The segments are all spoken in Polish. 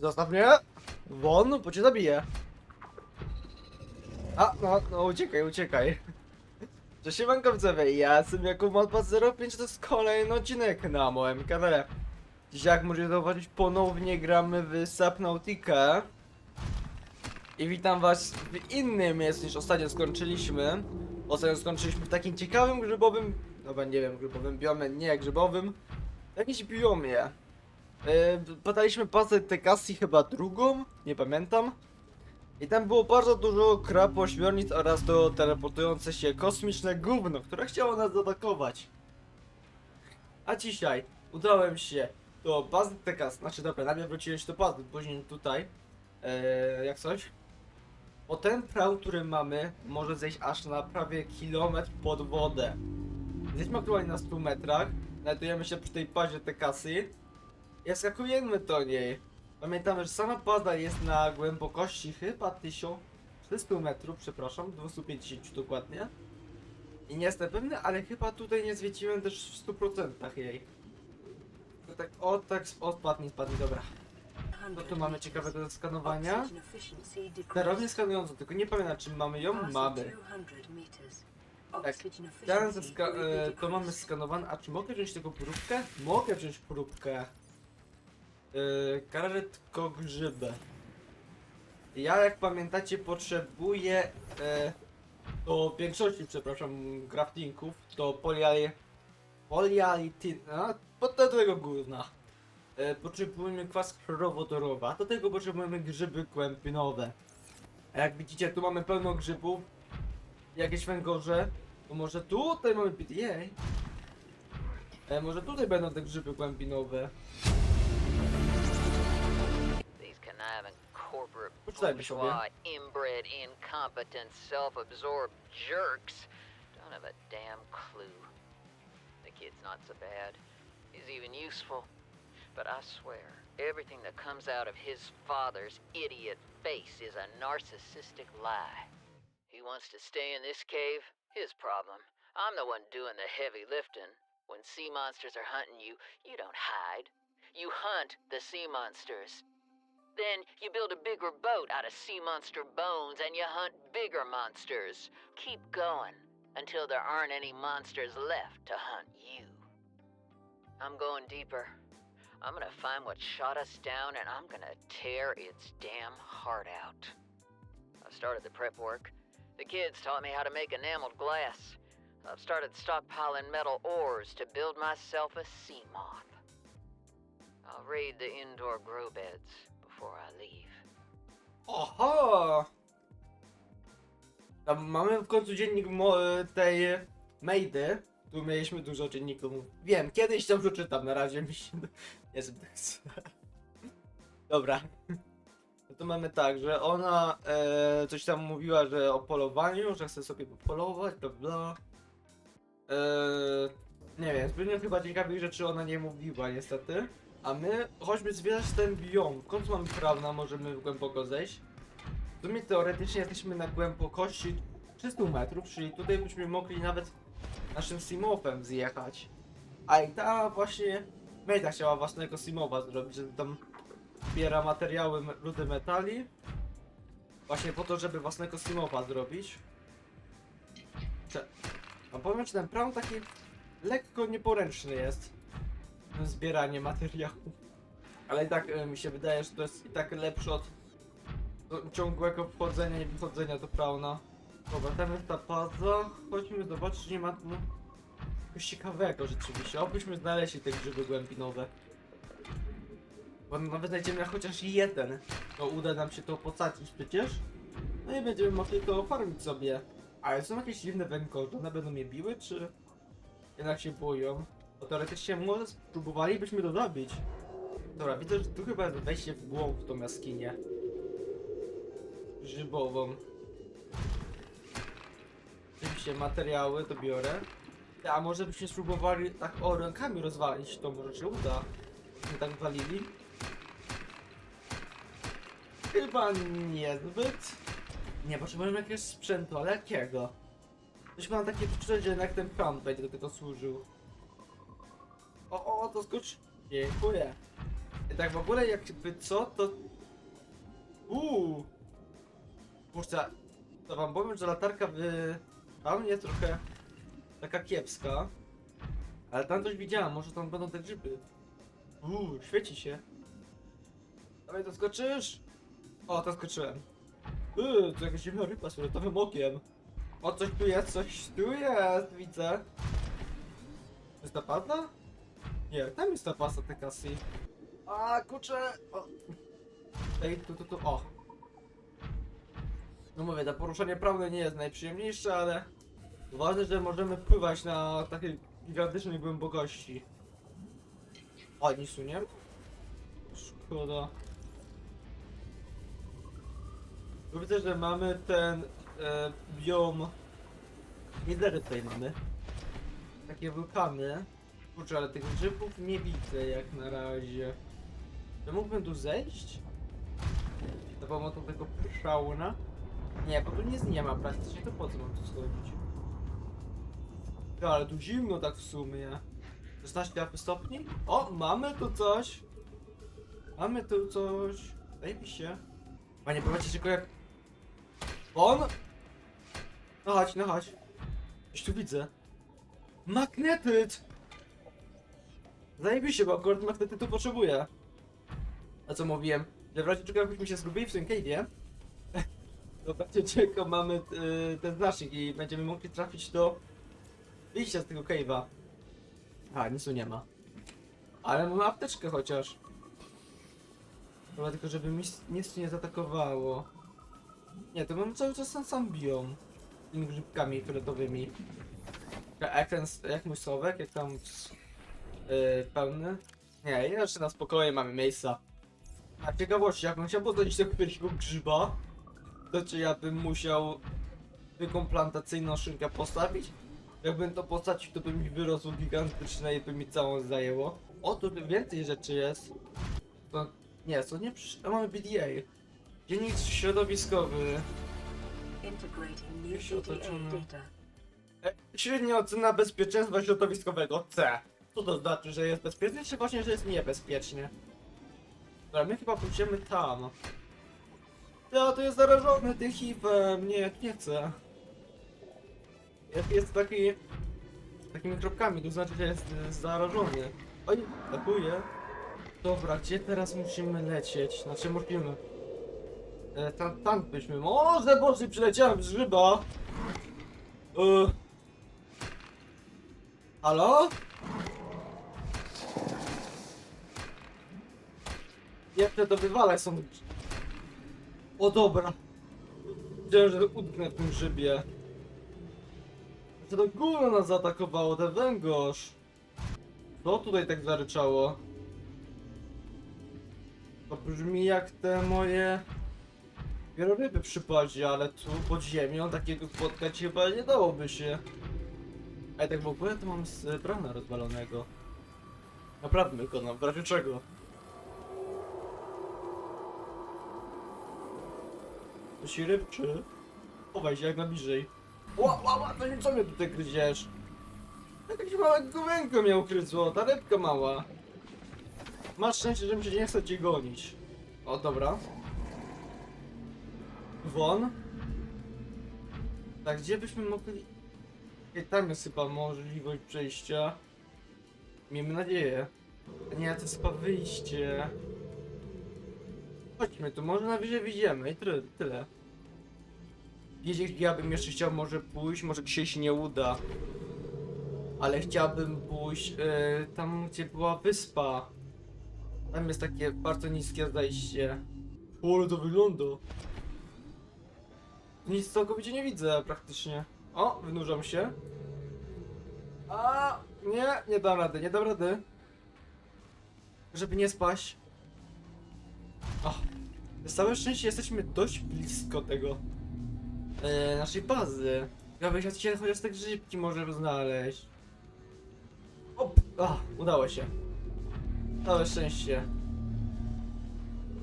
Zostaw mnie! Won, bo cię zabiję. A, no, no uciekaj, uciekaj. Cześć siemanko ja jestem Jakub Modbot 05, to jest kolejny odcinek na moim kanale. Dzisiaj jak możecie zauważyć, ponownie gramy w Subnautica. I witam was w innym miejscu niż ostatnio skończyliśmy. Ostatnio skończyliśmy w takim ciekawym grzybowym, no nie wiem, grzybowym biomie, nie grzybowym, jakimś biomie. Yy, badaliśmy bazę Tekasji chyba drugą, nie pamiętam. I tam było bardzo dużo krab, oraz to teleportujące się kosmiczne gówno, które chciało nas zaatakować. A dzisiaj udałem się do bazy Tekas, znaczy dobra, najpierw wróciłem się do bazy, później tutaj, yy, jak coś. Bo ten praw, który mamy, może zejść aż na prawie kilometr pod wodę. Jesteśmy aktualnie na 100 metrach, znajdujemy się przy tej bazie Tekasy. Skakujemy do niej. Pamiętamy, że sama baza jest na głębokości chyba 1300 metrów, przepraszam, 250 dokładnie. I nie jestem pewny, ale chyba tutaj nie zwiedziłem też w 100% jej. To tak, o tak, o spadnie, dobra. No tu mamy ciekawego do skanowania. Sterownie skanująco, tylko nie pamiętam czy mamy ją, mamy. Tak, teraz e, to mamy skanowane, a czy mogę wziąć tego próbkę? Mogę wziąć próbkę. Yy, karetko grzyby. Ja jak pamiętacie potrzebuję e, do większości, przepraszam, craftingów, to poliali... Polialitin... a, pod do tego gówna. E, potrzebujemy kwas chlorowodorowy, a do tego potrzebujemy grzyby kłębinowe. A jak widzicie, tu mamy pełno grzybów, jakieś węgorze, to może tutaj mamy PTA. E, może tutaj będą te grzyby głębinowe. Corporate Poczytajmy sobie. inbred, incompetent, self-absorbed jerks don't have a damn clue. The kid's not so bad. He's even useful. But I swear, everything that comes out of his father's idiot face is a narcissistic lie. He wants to stay in this cave? His problem. I'm the one doing the heavy lifting. When sea monsters are hunting you, you don't hide. You hunt the sea monsters. Then you build a bigger boat out of sea monster bones and you hunt bigger monsters. Keep going until there aren't any monsters left to hunt you. I'm going deeper. I'm gonna find what shot us down and I'm gonna tear its damn heart out. I've started the prep work. The kids taught me how to make enameled glass. I've started stockpiling metal ores to build myself a sea moth. I'll raid the indoor grow beds before I leave. Oho! Tam mamy w końcu dziennik mo- tej Mejdy. Tu mieliśmy dużo dzienników. Wiem, kiedyś to przeczytam, na razie mi się nie zbyt chce. Dobra. No to mamy tak, że ona e, coś tam mówiła, że o polowaniu, że chce sobie polować, bla bla. E, nie wiem, zbytnio chyba ciekawych rzeczy ona nie mówiła niestety. A my chodźmy zwiedzać ten biom. W końcu mamy prawna, możemy głęboko zejść. W sumie teoretycznie jesteśmy na głębokości 300 metrów, czyli tutaj byśmy mogli nawet naszym simowem zjechać. A i ta właśnie Mejda chciała własnego simowa zrobić, że tam zbiera materiały rudy metali. Właśnie po to, żeby własnego simowa zrobić. Cze- A powiem, że ten prawn taki lekko nieporęczny jest. Zbieranie materiału. Ale i tak e, mi się wydaje, że to jest i tak lepsze od ciągłego wchodzenia i wychodzenia do Prauna. Dobra, tam jest ta baza. Chodźmy zobaczyć, czy nie ma tu czegoś ciekawego rzeczywiście. Obyśmy znaleźli te grzyby głębinowe. Bo nawet znajdziemy chociaż jeden, to uda nam się to pocacić przecież. No i będziemy mogli to farmić sobie. Ale są jakieś dziwne węgorze, one będą mnie biły, czy jednak się boją? Bo teoretycznie może spróbowalibyśmy to zabić. Dobra, widzę, że tu chyba jest wejście w głąb w tą jaskinię grzybową. Oczywiście materiały to biorę. A może byśmy spróbowali tak o rękami rozwalić, to może się uda. My tak walili. Chyba niezbyt. Nie, potrzebujemy jakiegoś sprzętu, ale jakiego? Coś mam takie poczucie, że jednak ten plan będzie do tego służył. O, o, to skocz. Dziękuję. I tak w ogóle jakby co, to Uuu. Kurczę, to wam powiem, że latarka w tam jest trochę taka kiepska. Ale tam coś widziałem, może tam będą te grzyby. Uuu, świeci się. Dawaj, to skoczysz? O, to skoczyłem. Uuu, to jakaś dziwna ryba z fioletowym okiem. O, coś tu jest, coś tu jest, widzę. Jest ta? Nie, tam jest ta pasta tej kasy. A, kurczę! O. Ej, tu, tu, tu, o. No mówię, to poruszanie prawne nie jest najprzyjemniejsze, ale ważne, że możemy pływać na takiej gigantycznej głębokości. O, nie ma? Szkoda. Bo Widzę, że mamy ten e, biom... Mizery tutaj mamy. Takie wulkany. Kurczę, ale tych grzybów nie widzę jak na razie. Czy mógłbym tu zejść? Za pomocą tego pszałna? Nie, bo tu nic nie ma praktycznie, to po co mam tu schodzić? Ja, ale tu zimno tak w sumie. 16 stopni? O, mamy tu coś! Mamy tu coś. Daj mi się. Panie, powiedzcie tylko jak... On? No chodź, no chodź. Coś tu widzę. Magnetyt! Zajebiście, bo akurat magnetytu potrzebuję. A co mówiłem? Że w razie czego jakbyśmy się zgubili w tym cave'ie, to będzie czego mamy y, ten znacznik i będziemy mogli trafić do wyjścia z tego cave'a. A, nic tu nie ma. Ale mamy apteczkę chociaż. Chyba tylko, żeby mi nic nie zaatakowało. Nie, to mam cały czas ten sam biom. Z tymi grzybkami fioletowymi. Ja- Jak ten, jak mój słowek, jak tam yy, pełny. Nie, jeszcze na spokojnie mamy miejsca. A ciekawości, jak bym chciał poznać tego wielkiego grzyba, to czy ja bym musiał zwykłą plantacyjną szynkę postawić? Jakbym to postawił, to by mi wyrosło gigantyczne i by mi całą zajęło. O, tu więcej rzeczy jest. To, nie, to nie przy... A mamy BDA. Dziennik środowiskowy. Integrating new otoczone- data. E, Średnia ocena bezpieczeństwa środowiskowego C. Co to znaczy, że jest bezpiecznie, czy właśnie, że jest niebezpiecznie? Dobra, my chyba pójdziemy tam. Ja, to jest zarażony tym HIV-em. Nie, nie chcę. Jak jest taki... takimi kropkami, to znaczy, że jest y, zarażony. Oj, atakuje. Dobra, gdzie teraz musimy lecieć? Znaczy, musimy... E, tam, tam byśmy... Może, Boże, przyleciałem z grzyba! E, Halo? Jeszcze to wywalaj są. O dobra. Wiedziałem, że utknę w tym grzybie. Co to gówno nas zaatakowało, ten węgorz. Co tutaj tak zaryczało? To brzmi jak te moje wieloryby przy padzie, ale tu pod ziemią takiego spotkać chyba nie dałoby się. Ej, tak w ogóle to mam z brana rozwalonego. Naprawmy go, no, w razie czego. Się rybczy. Chowaj się jak najbliżej. Ła, ła, ła, to nie co mnie tutaj gryziesz? Jakaś mała główkę mnie ukryzło, ta rybka mała. Masz szczęście, że mi się nie chce cię gonić. O, dobra. Won. Tak, gdzie byśmy mogli... Ej, tam jest chyba możliwość przejścia. Miejmy nadzieję. Nie, to jest chyba wyjście. Chodźmy tu, może najwyżej wyjdziemy i tyle. tyle. Wiecie, gdzie ja bym jeszcze chciał może pójść, może dzisiaj się nie uda. Ale chciałbym pójść e, tam, gdzie była wyspa. Tam jest takie bardzo niskie zejście. O, to wygląda. Nic całkowicie nie widzę praktycznie. O, wynurzam się. A, nie, nie dam rady, nie dam rady. Żeby nie spaść. O, na całe szczęście jesteśmy dość blisko tego. E, naszej bazy. Ja byś się chociaż te grzybki może znaleźć. Op, a, udało się. Całe szczęście.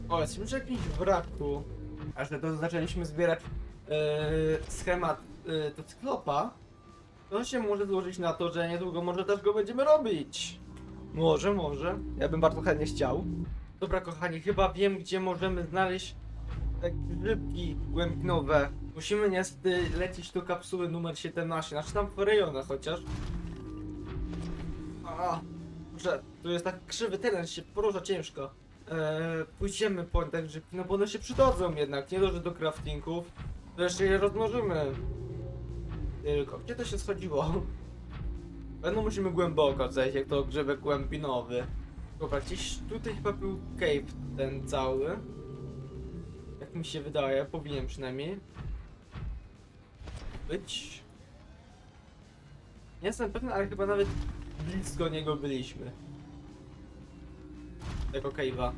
O, jesteśmy przy jakimś wraku. Aż to zaczęliśmy zbierać e, schemat e, do cyklopa, to się może złożyć na to, że niedługo może też go będziemy robić. Może, może. Ja bym bardzo chętnie chciał. Dobra, kochani, chyba wiem, gdzie możemy znaleźć tak grzybki głębinowe. Musimy niestety lecieć do kapsuły numer 17, znaczy tam w rejonach chociaż. A, że tu jest tak krzywy teren, się porusza ciężko. Eee, pójdziemy po te grzybki, no bo one się przydadzą jednak, nie dość do craftingów. To jeszcze je rozmnożymy. Tylko, gdzie to się schodziło? Pewno musimy głęboko zejść, jak to grzybek głębinowy. Dobra, gdzieś tutaj chyba był cave ten cały. Jak mi się wydaje, powinien przynajmniej. Być. Nie jestem pewien, ale chyba nawet blisko niego byliśmy. Tego cave'a.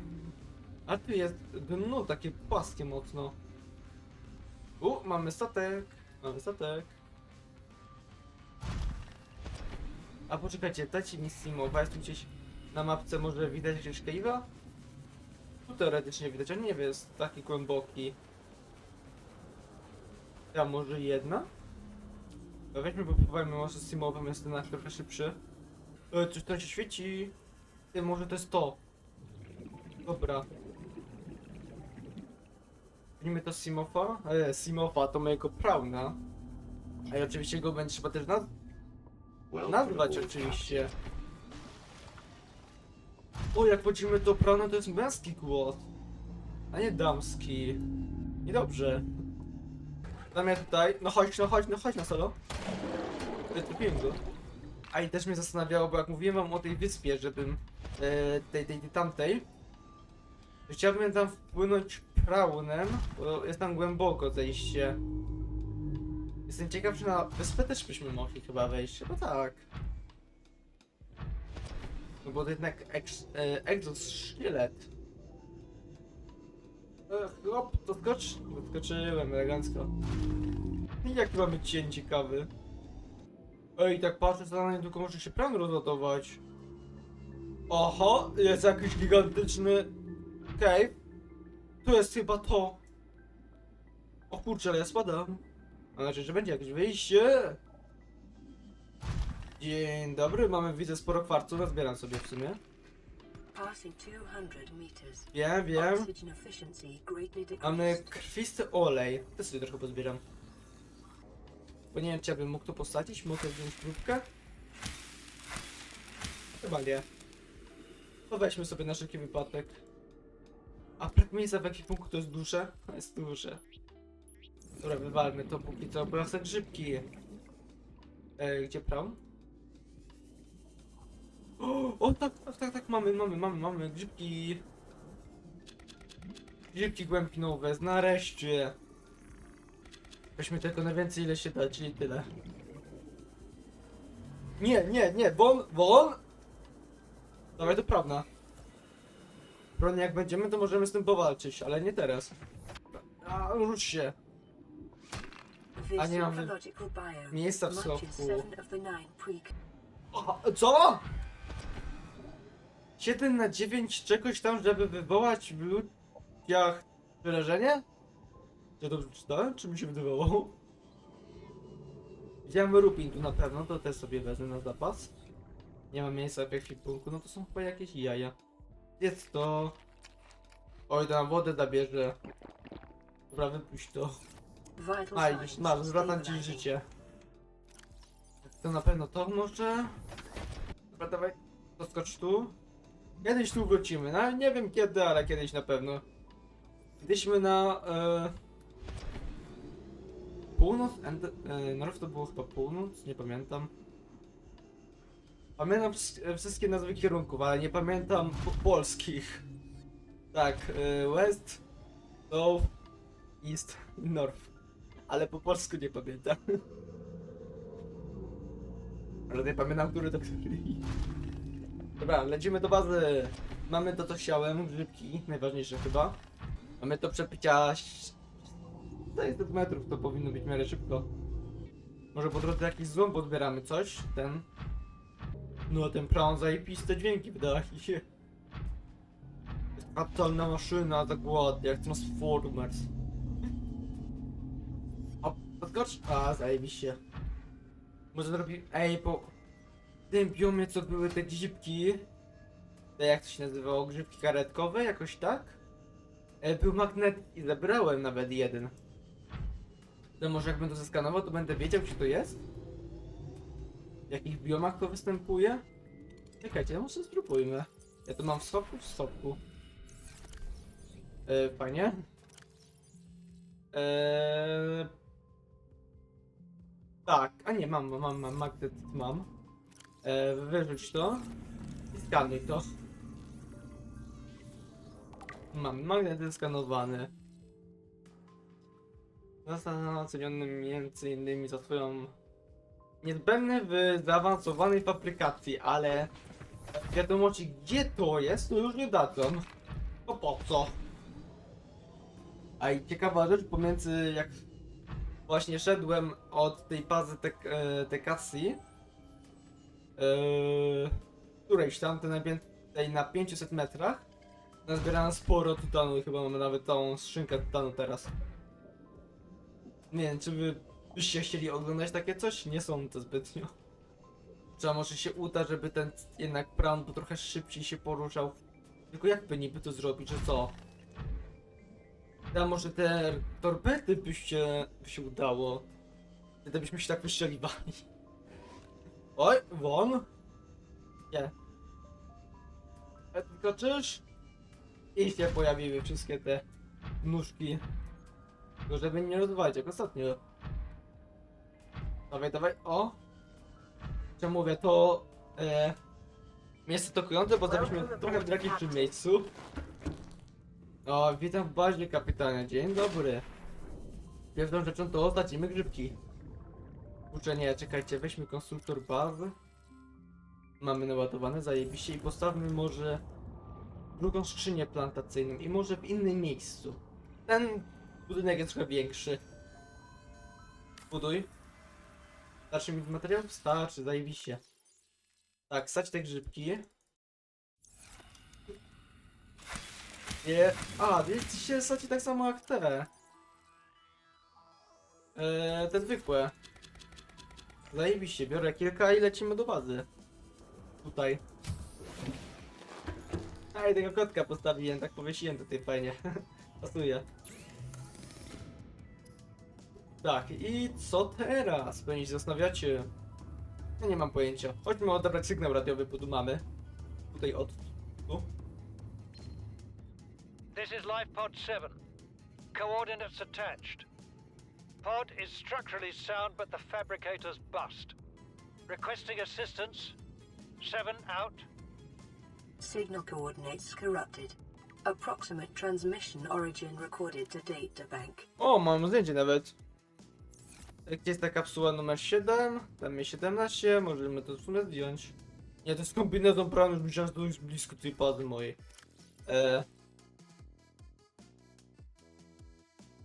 A tu jest dno takie płaskie mocno. U, mamy statek. Mamy statek. A poczekajcie, dajcie mi Simowa, jest tu gdzieś na mapce może widać gdzieś cave'a? Tu teoretycznie widać, a nie wiem, jest taki głęboki. Ja może jedna? No weźmy, popróbujmy, może z Simowem jest ten trochę szybszy. E, coś tam się świeci. Ty, może to jest to. Dobra. Weźmy to Simofa. E, Simofa to mojego Prauna. A i oczywiście go będzie trzeba też naz nazwać oczywiście. O, jak podzielimy to Prauna, to jest męski głos. A nie damski. Niedobrze. Zamiast tutaj, no chodź, no chodź, no chodź na solo. Wytupiłem go. A i też mnie zastanawiało, bo jak mówiłem wam o tej wyspie, żebym e, tej, tej, tej tamtej, chciałbym tam wpłynąć praunem, bo jest tam głęboko zejście. Jestem ciekaw, czy na wyspę też byśmy mogli chyba wejść, chyba tak. No bo to jednak ex, e. Ech, hop, to skocz. Wyskoczyłem elegancko. I jaki mamy cień ciekawy. Ej, tak patrzę, na niedługo może się plan rozładować. Oho, jest jakiś gigantyczny cave. Tu jest chyba to. O kurczę, ale ja spadam. A znaczy, że będzie jakieś wyjście. Dzień dobry, mamy widzę sporo kwarcu, nazbieram sobie w sumie. Passing 200 meters. Wiem, wiem. Oxygen efficiency greatly Mamy decreased. krwisty olej. To sobie trochę pozbieram. Bo nie wiem, czy ja bym mógł to posadzić. Mogę wziąć próbkę? Chyba nie. To weźmy sobie na wszelki wypadek. A brak miejsca w ekwipunku to jest duże? To jest duże. Dobra, wywalmy to póki co, bo ja chcę grzybki. E, gdzie pram? O, o tak, tak, tak, tak, mamy, mamy, mamy, mamy grzybki. Grzybki głębinowe, nareszcie. Weźmy tylko na więcej ile się da, czyli tyle. Nie, nie, nie, won, won! Dawaj, to prawda. Broń jak będziemy, to możemy z tym powalczyć, ale nie teraz. A, rzuć się. A nie mamy miejsca w schowku. O, co? 7 na 9 czegoś tam, żeby wywołać w ludziach przerażenie? Ja dobrze czytałem, czy mi się wydawało? Widziałem rupin tu na pewno, to też sobie wezmę na zapas. Nie ma miejsca w ekwipunku, no to są chyba jakieś jaja. Jest to... Oj, tam wodę zabierze. Dobra, wypuść to. A, już masz, zwracam ci życie. To na pewno to może. Dobra, dawaj, doskocz tu. Kiedyś tu wrócimy, no nie wiem kiedy, ale kiedyś na pewno. Kiedyśmy na... E... Północ? End... E, North to było chyba północ? Nie pamiętam. Pamiętam e, wszystkie nazwy kierunków, ale nie pamiętam po polskich. Tak, e, West, South, East North. Ale po polsku nie pamiętam. Ale nie pamiętam, który to który. Dobra, lecimy do bazy. Mamy to, co chciałem, grzybki, najważniejsze chyba. Mamy to przepicia 600 metrów, to powinno być w miarę szybko. Może po drodze jakiś złom podbieramy coś, ten. No ten prawn zajebiste dźwięki wydaje fatalna maszyna, tak ładnie, jak Transformers. O, podskocz. A, zajebiście. Może zrobi... Ej, po... W tym biomie, co były te grzybki... Te jak to się nazywało? Grzybki karetkowe? Jakoś tak? E, Był magnet i zebrałem nawet jeden. To może jakbym to zeskanował, to będę wiedział, gdzie to jest? W jakich biomach to występuje? Czekajcie, no może spróbujmy. Ja to mam w stopku, w stopku. E, fajnie. Eee... Tak, a nie, mam, mam, mam, magnet mam. Eee, wyrzuć to. Skanuj to. Mam magnet skanowany. Został oceniony między innymi za swoją niezbędny w zaawansowanej fabrykacji, ale wiadomości gdzie to jest, to już nie dadzą. To po co? A i ciekawa rzecz pomiędzy jak właśnie szedłem od tej bazy tek, e, e, którejś tam, tej na, na 500 metrach, nazbierałem sporo tytanu i chyba mamy nawet całą skrzynkę tytanu teraz. Nie wiem, czy wy byście chcieli oglądać takie coś? Nie są to zbytnio. Trzeba może się uda, żeby ten jednak Brown był trochę szybciej się poruszał. Tylko jakby niby to zrobić, że co? A może te torpedy byście, by się udało. Wtedy byśmy się tak wystrzeliwali. Oj, won. Nie. E, Tylko czyż? I się pojawiły wszystkie te nóżki. Tylko żeby nie rozwalić, jak ostatnio. Dawaj, dawaj, o! Co mówię, to... E, miejsce tokujące, bo zrobiliśmy trochę w tragicznym miejscu. O, witam w bazie, kapitanie. Dzień dobry. Pierwszą rzeczą to oznacimy grzybki. Kurczę, nie, czekajcie, weźmy konstruktor bazy. Mamy naładowane, zajebiście i postawmy może drugą skrzynię plantacyjną i może w innym miejscu. Ten budynek jest trochę większy. Buduj. Starczy mi materiał? Starczy, zajebiście. Tak, sać te grzybki. Nie. A, wiecie się saci tak samo jak te. Eee, te zwykłe. Zajebiście, biorę kilka i lecimy do bazy. Tutaj. A i tego kotka postawiłem, tak powiesiłem tutaj fajnie. Pasuje. Tak, i co teraz? Pewnie się zastanawiacie. Ja nie mam pojęcia. Chodźmy odebrać sygnał radiowy, bo tu mamy. Tutaj od... Tu. This is Life Pod 7. Coordinates attached. Pod is structurally sound, but the fabricator's bust. Requesting assistance. 7 out. Signal coordinates corrupted. Approximate transmission origin recorded to databank. O, mam zdjęcie nawet. Gdzie jest ta kapsuła numer 7? Tam jest 17, możemy to w sumie zdjąć. Nie, to jest kombinezon brany, już to jest blisko tej bazy mojej. Eee.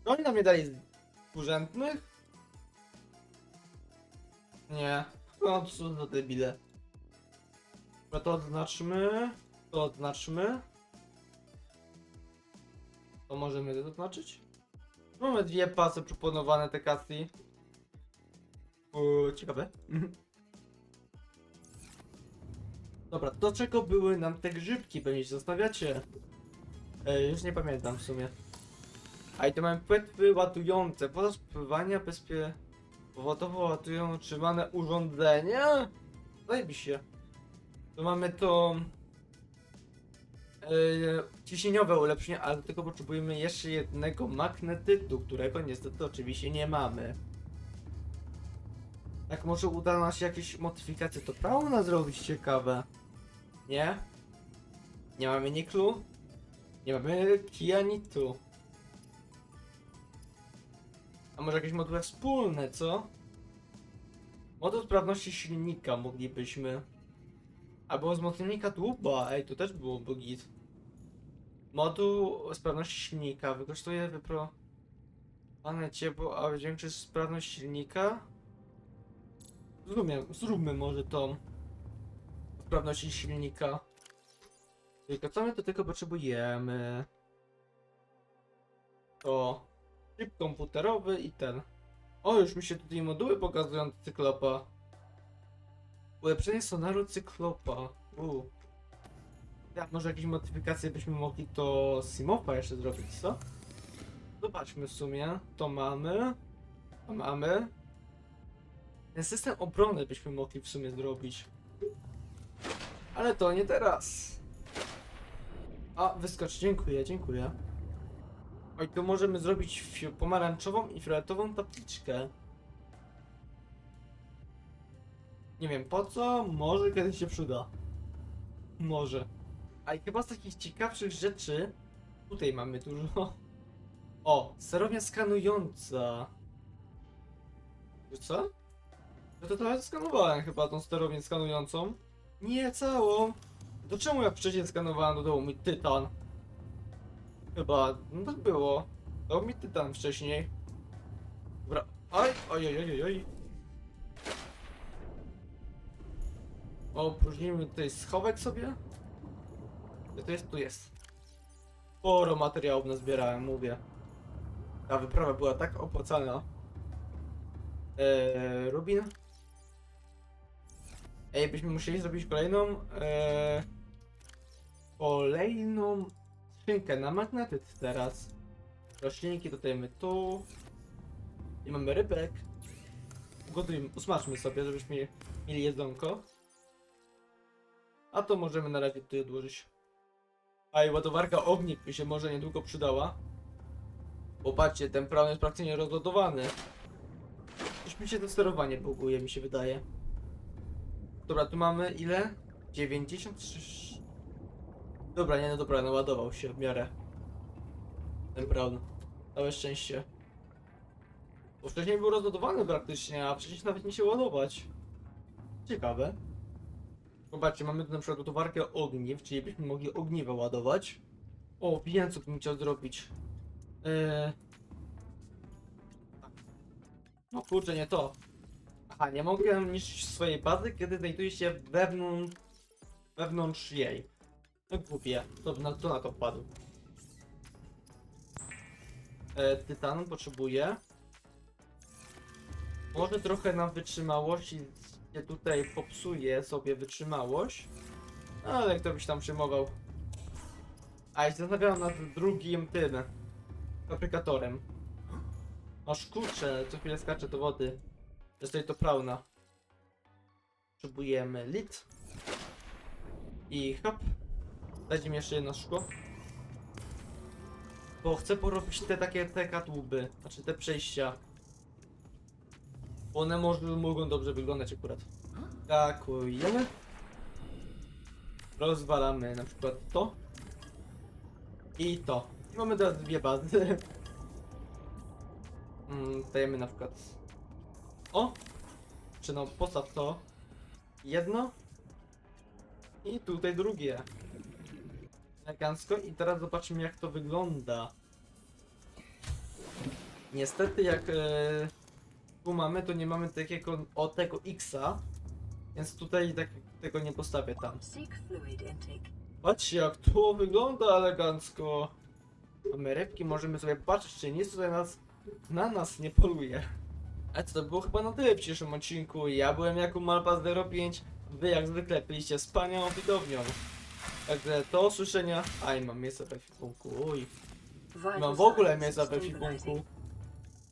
No oni nam nie dali z- urzędnych? Nie. No to są za debile. Dobra, to odznaczmy. To odznaczmy. To możemy to odznaczyć? Mamy dwie pasy proponowane te kasy. O, ciekawe. Dobra, do czego były nam te grzybki? Pewnie się zastanawiacie. E, już nie pamiętam w sumie. A i to mamy płetwy ładujące. Podczas pływania bezpie... Powodowo ładują utrzymane urządzenia? Zajebiście. Tu mamy to... E, ciśnieniowe ulepszenie, ale do tego potrzebujemy jeszcze jednego magnetytu, którego niestety oczywiście nie mamy. Jak może uda nam się jakieś modyfikacje, to prawda zrobić ciekawe. Nie? Nie mamy niklu? Nie mamy kianitu. A może jakieś moduły wspólne, co? Moduł sprawności silnika moglibyśmy. Albo wzmocnienie kadłuba, ej, to też byłoby git. Moduł sprawności silnika wykorzystuje wypro... ciepło, a zwiększy sprawność silnika? Zróbmy, zróbmy może tą sprawności silnika. Tylko co my do tego potrzebujemy? To chip komputerowy i ten. O, już mi się tutaj moduły pokazują do cyklopa. Ulepszenie sonaru cyklopa. U. Ja, może jakieś modyfikacje byśmy mogli to Simopa jeszcze zrobić, co? Zobaczmy w sumie. To mamy. To mamy. Ten system obrony byśmy mogli w sumie zrobić. Ale to nie teraz. A, wyskocz, dziękuję, dziękuję. Oj, tu możemy zrobić pomarańczową i fioletową tabliczkę. Nie wiem po co, może kiedyś się przyda. Może. A i chyba z takich ciekawszych rzeczy tutaj mamy dużo. O, sterownia skanująca. Wiesz co? Ja to trochę skanowałem chyba tą sterownię skanującą. Nie całą. To czemu ja wcześniej skanowałem do dołu mi tytan? Chyba, no tak było. Dał mi tytan wcześniej. Dobra. Oj, oj, oj, oj, oj. Opróżnimy tutaj schowek sobie. Gdzie to jest? Tu jest. Sporo materiałów nazbierałem, mówię. Ta wyprawa była tak opłacalna. Eee, Rubin? Ej, byśmy musieli zrobić kolejną... Eee, kolejną skrzynkę na magnetyt teraz. Roślinki dodajemy tu. I mamy rybek. Ugotujmy, usmażmy sobie, żebyśmy mieli jedzonko. A to możemy na razie tutaj odłożyć. A i ładowarka ognik by się może niedługo przydała. Bo patrzcie, ten prawn jest praktycznie rozładowany. Już mi się to sterowanie buguje, mi się wydaje. Dobra, tu mamy ile? 93... Dobra, nie no dobra, naładował się w miarę. Ten prawn. Całe szczęście. Bo wcześniej był rozładowany praktycznie, a przecież nawet nie się ładować. Ciekawe. Zobaczcie, mamy tu na przykład ładowarkę ogniw, czyli byśmy mogli ogniwa ładować. O, wiem co bym chciał zrobić. Eee... No kurczę, nie to. Aha, nie mogę niszczyć swojej bazy, kiedy znajduje się wewnątrz, wewnątrz jej. No głupie, to na, to na to wpadł. E, tytan potrzebuję. Może trochę na wytrzymałości się tutaj popsuje sobie wytrzymałość. Ale kto by się tam przejmował. A ja się zastanawiałem nad drugim tym. Fabrykatorem. Aż kurczę, co chwilę skacze do wody. Tutaj to prauna. Potrzebujemy lit. I hop. Dajcie mi jeszcze jedno szkło. Bo chcę porobić te takie te kadłuby, znaczy te przejścia. One może, mogą dobrze wyglądać akurat. Takujemy. Rozwalamy na przykład to. I to. I mamy teraz dwie bazy. Mm, dajemy na przykład... O! Czy no, postaw to. Jedno. I tutaj drugie. Elegancko. I teraz zobaczymy jak to wygląda. Niestety jak e, tu mamy, to nie mamy takiego o tego X-a. Więc tutaj tak, tego nie postawię tam. Patrzcie jak to wygląda elegancko. Mamy rybki, możemy sobie patrzeć, czy nic tutaj nas, na nas nie poluje. A to było chyba na tyle w dzisiejszym odcinku. Ja byłem Jakub Malpa 05. Wy jak zwykle byliście wspaniałą widownią. Także do usłyszenia. Aj, mam miejsce w ekwipunku. Uj, mam w ogóle miejsca w ekwipunku.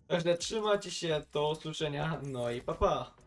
Także trzymajcie się, do usłyszenia. No i papa. Pa.